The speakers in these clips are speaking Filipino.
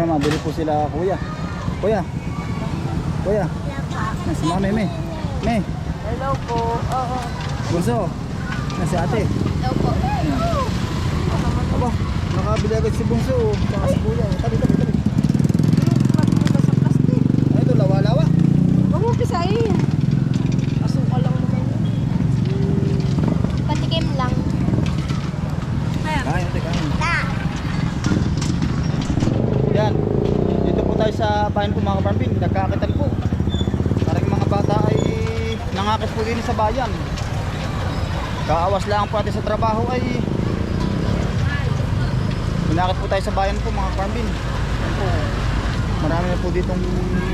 Yan, mabili po sila kuya. Kuya. Kuya. Si mami, me. Me. Hello po. Oo. Bunso. Si ate. Hello po. Aba, nakabili agad si Bunso. Tsaka si kuya. Tabi, tabi, tabi. Mabibigay sa plastic. Ano ito, lawa-lawa. Huwag mo pisahin. Asukal lang naman yun. Patikim lang. Kain, ate, kain. Yan. Dito po tayo sa bayan po mga kapambing. Nagkakitan po. Parang yung mga bata ay nangakit po sa bayan. Kaawas lang po natin sa trabaho ay Pinakit po tayo sa bayan po mga. Yan po. Marami na po ditong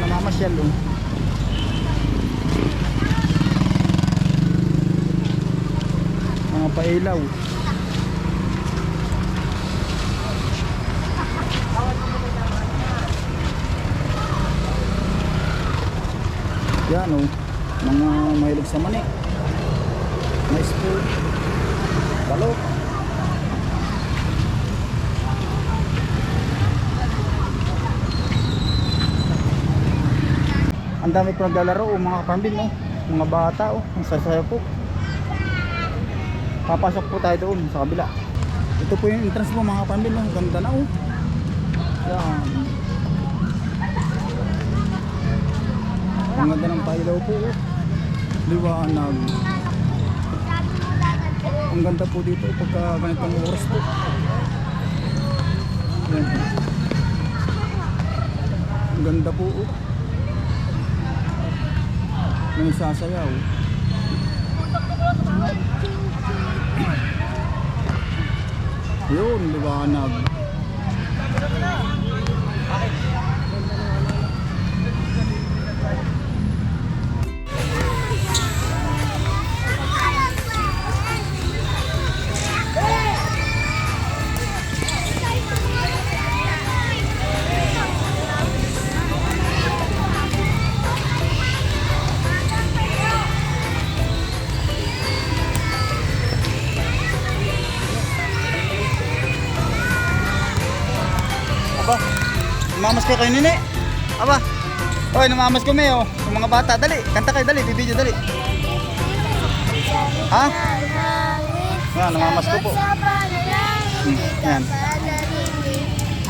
namamasyal. Oh. Mga pailaw. Yan o. Mga mahilig sa manik. Mais po. Balok. Ang dami po naglalaro o mga kapambin o. Mga bata o. Ang sasaya po. Papasok po tayo doon sa kabila. Ito po yung entrance mo mga kapambin o. Ganda na o. Yan. Ang ganda ng pailaw po. oh. Liwanag. Ang ganda po dito pagka ganitong oras po. Yan. Ang ganda po. Oh. May sasayaw. Yun, liwanag. Namamas kayo kayo nini. Aba, oy, namamas ko may oh. Yung mga bata, dali, kanta kayo, dali, bibidyo, dali. Ha? Yan, namamas ko po. Hmm, yan.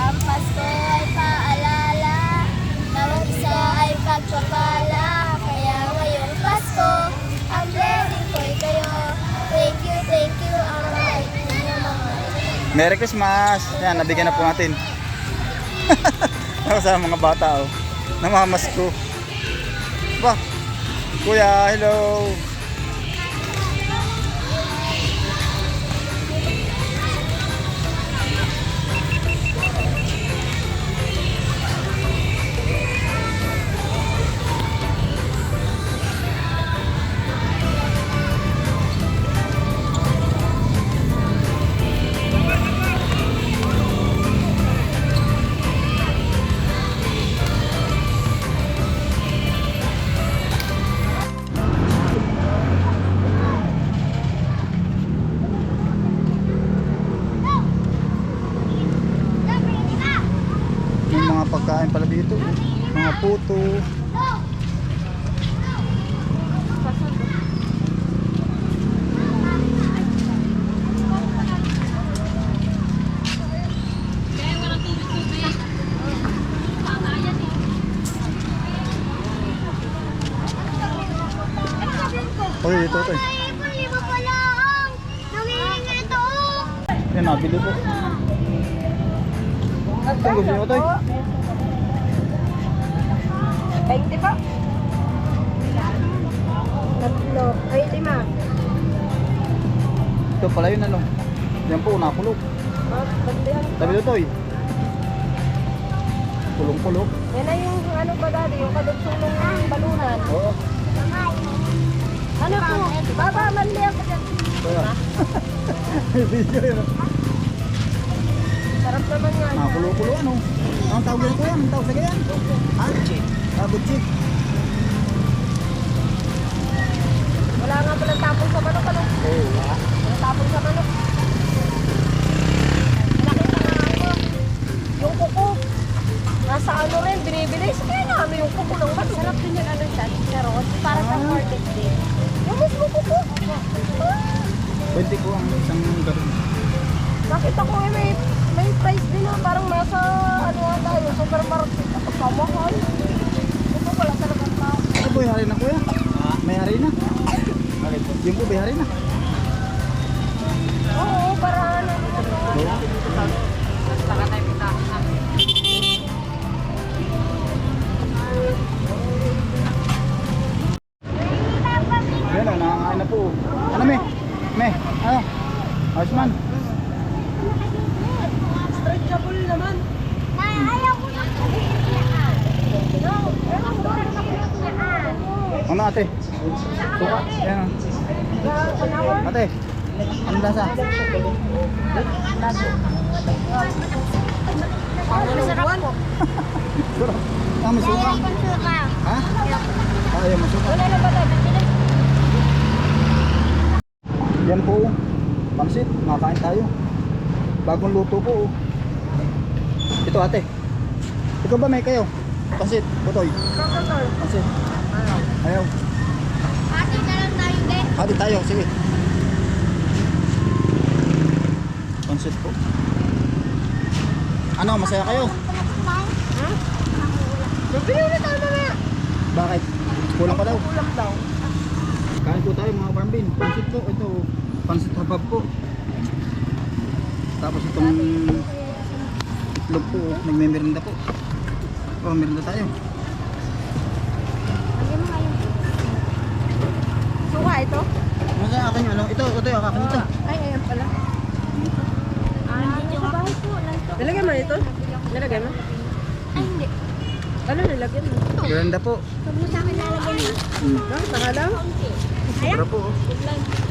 Ang Pasko ay paalala, bawat isa ay pagpapala. Kaya ngayong Pasko, ang blessing ko'y kayo. Thank you, thank you, ang Merry Christmas! Yan, nabigyan na po natin. Ako sa mga bata oh. Namamas ko. Ba, kuya, hello. Mga pagkain pala dito. Mga puto. Dito ito. ito! Yan, nabili po. Ito, gusto nyo ito eh. 20 pa? Tatlo. Ay, lima. Ito pala yun ano. Yan po, nakulog. Ah, bandihan. Sabi dito eh. Pulong-pulong. Yan na yung ano ba dati, yung kadugsunong balunan. Oo. Ano po? Baba, mali ako dyan. Kaya. Video yun. Sarap naman nga. yan. Nakulo-kulo ano. Ang tawag nito yan? Ang tawag sa ganyan? abot siya. Wala nga palang tapon sa manok, ano? Oo, wala. Walang tapon sa manok. Malaki na nga ano? Yung kuko, nasa ano rin, binibili. Sa kaya na ano yung kuko ng manok. Sarap din yung ano siya, chicharot. Para sa ah. market din. Yung mismo kuko. Ah. Pwede ko ang isang garong. Nakita ko eh, may, may price din ha. Parang nasa, ano nga tayo, supermarket. Kamahal. Kamahal. Ito wala talagang tao. Ay, boy, hari na kuya. May hari na. Yung po, may hari na. Ano ate? Suka. Yan o. Ate, ano lasa? Masarap po. Sarap. Ah, may suka. Ha? Ah, ayaw mo suka. Wala na ba tayo? Yan po. Pansit, makakain tayo. Bagong luto po. oh. Ito ate. Ikaw ba may kayo? Pansit, butoy. Pansit. Ayaw. Ate na lang tayo, be. Hati tayo, sige. Pansit po. Ano, masaya kayo? Bibili ulit tayo mamaya. Bakit? Kulang pa daw. Kulang daw. Kain po tayo mga farmbin. Pansit po, ito. Pansit habab po. Tapos itong itlog po. Nagme-merinda po. Oh, merinda tayo. Suka ito? Masaya akin yung ano? Ito, ito yung akin ito. Ay, ayan pala. Nilagay mo ito? Nilagay mo? Ay, hindi. Ano nilagay mo? Merinda po. Sa akin lalagay mo. Hmm. No, saka lang. Sobra po. oh.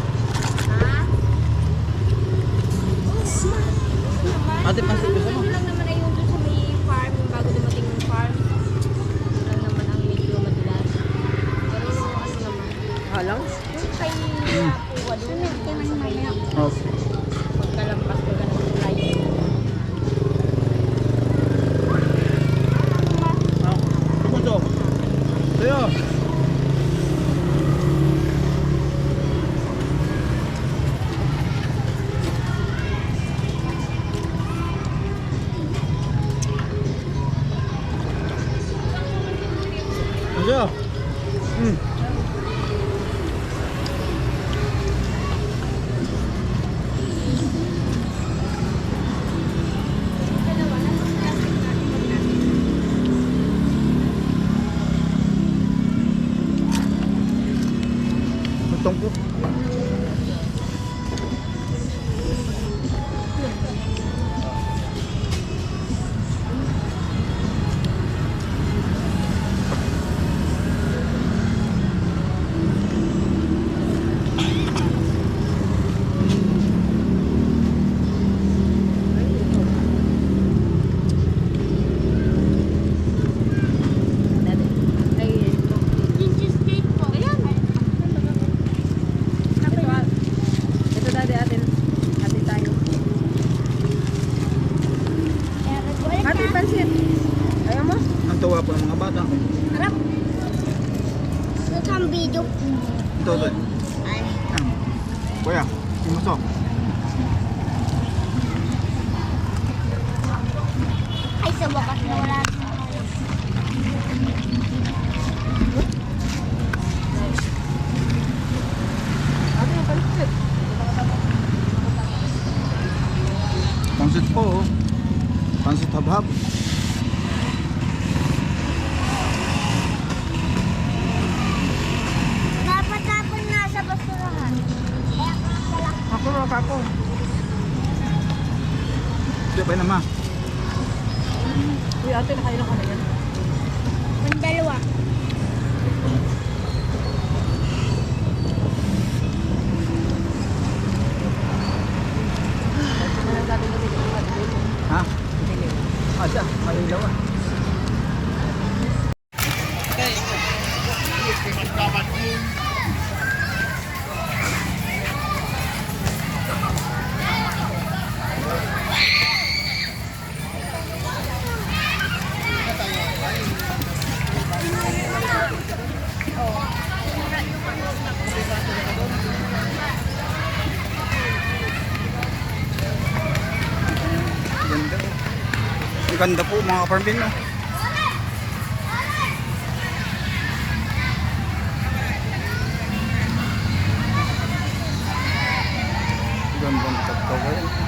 Kuya, imusok. Ay, sa wakas na wala. Pansit. Po. oh. Pansit habhab. Dapat tapon na sa basurahan. Kaya kala Ako mga kako. Hindi pa naman. Uy, ate, nakailan ka na yan. po mga kaparmin no? gandang tagtaw kayo